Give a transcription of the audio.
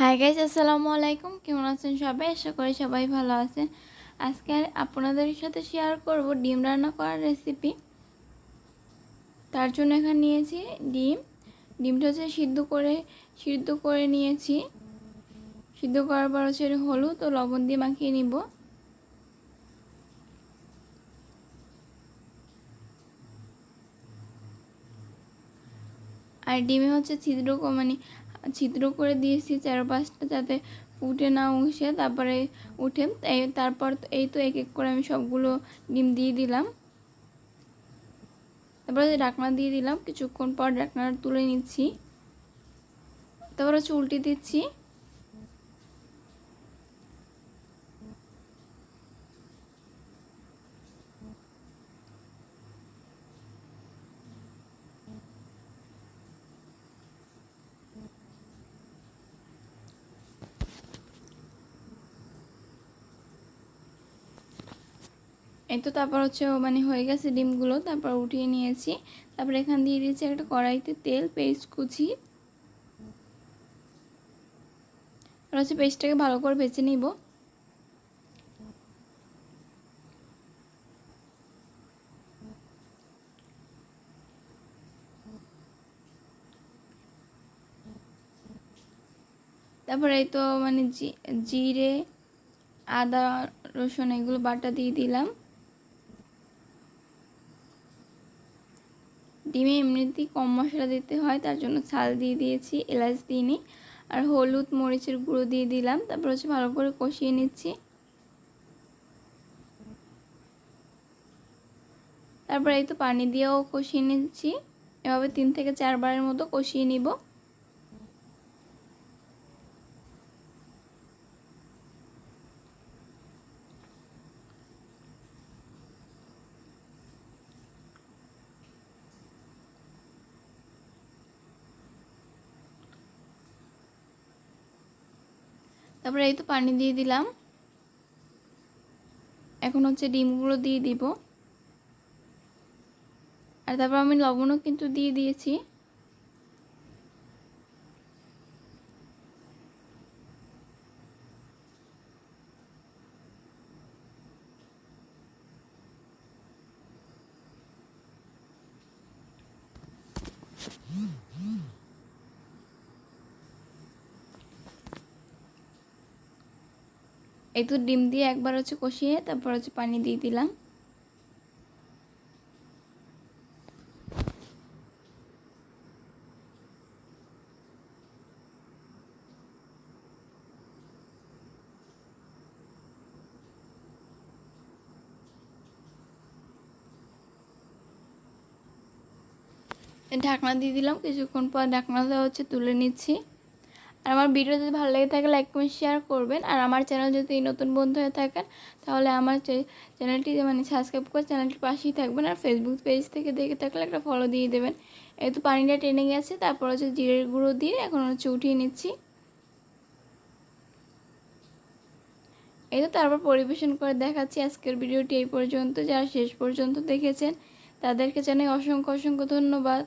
Hi guys আসসালামু আলাইকুম। কেমন আছেন সবাই? আশা করি সবাই ভালো আছেন। আজকে আপনাদের সাথে শেয়ার করব ডিম রান্না করার রেসিপি তার জন্য এখানে নিয়েছি ডিম। ডিমটা হচ্ছে সিদ্ধ করে সিদ্ধ করে নিয়েছি। সিদ্ধ করার পর হচ্ছে হলুদ ও লবণ দিয়ে মাখিয়ে নিব। আর ডিমে হচ্ছে ছিদ্র মানে ছিদ্র করে দিয়েছি চারপাশটা যাতে ফুটে না উঠে, তারপরে উঠে তারপর এই তো এক এক করে আমি সবগুলো ডিম দিয়ে দিলাম। তারপরে ডাকনা দিয়ে দিলাম, কিছুক্ষণ পর ডাকনা তুলে নিচ্ছি। তারপরে হচ্ছে উল্টে দিচ্ছি। এই তো তারপর হচ্ছে মানে হয়ে গেছে ডিমগুলো, তারপর উঠিয়ে নিয়েছি। তারপর এখান দিয়ে দিয়েছি একটা কড়াইতে তেল, পেস্ট, কুচি। আর হচ্ছে পেস্টটাকে ভালো করে বেছে নিব। তারপরে এই তো মানে জিরে, আদা, রসুন, এগুলো বাটা দিয়ে দিলাম। ডিমে এমনিতেই কম মশলা দিতে হয়, তার জন্য ছাল দিয়ে দিয়েছি, এলাচ দিইনি আর হলুদ, মরিচের গুঁড়ো দিয়ে দিলাম, তারপর হচ্ছে ভালো করে কষিয়ে নিচ্ছি। তারপর এই তো পানি দিয়েও কষিয়ে নিচ্ছি, এভাবে তিন থেকে চারবারের মতো কষিয়ে নিব। তারপরে এই তো পানি দিয়ে দিলাম। এখন হচ্ছে ডিমগুলো দিয়ে দিব। আর তারপর আমি লবণও কিন্তু দিয়ে দিয়েছি। এই তো ডিম দিয়ে একবার হচ্ছে কষিয়ে তারপর হচ্ছে পানি দিয়ে দিলাম। ঢাকনা দিয়ে দিলাম, কিছুক্ষণ পর ঢাকনা দেওয়া হচ্ছে তুলে নিচ্ছি। আর আমার ভিডিও যদি ভালো লেগে থাকে লাইক কমেন্ট শেয়ার করবেন। আর আমার চ্যানেল যদি নতুন বন্ধু হয়ে থাকেন, তাহলে আমার চ্যানেলটি মানে সাবস্ক্রাইব করে চ্যানেলটির পাশেই থাকবেন। আর ফেসবুক পেজ থেকে দেখে থাকলে একটা ফলো দিয়ে দেবেন। এই তো পানিটা টেনে গেছে, তারপর হচ্ছে জিরের গুঁড়ো দিয়ে এখন হচ্ছে উঠিয়ে নিচ্ছি। এই তো তারপর পরিবেশন করে দেখাচ্ছি আজকের ভিডিওটি এই পর্যন্ত। যারা শেষ পর্যন্ত দেখেছেন, তাদেরকে জানাই অসংখ্য অসংখ্য ধন্যবাদ।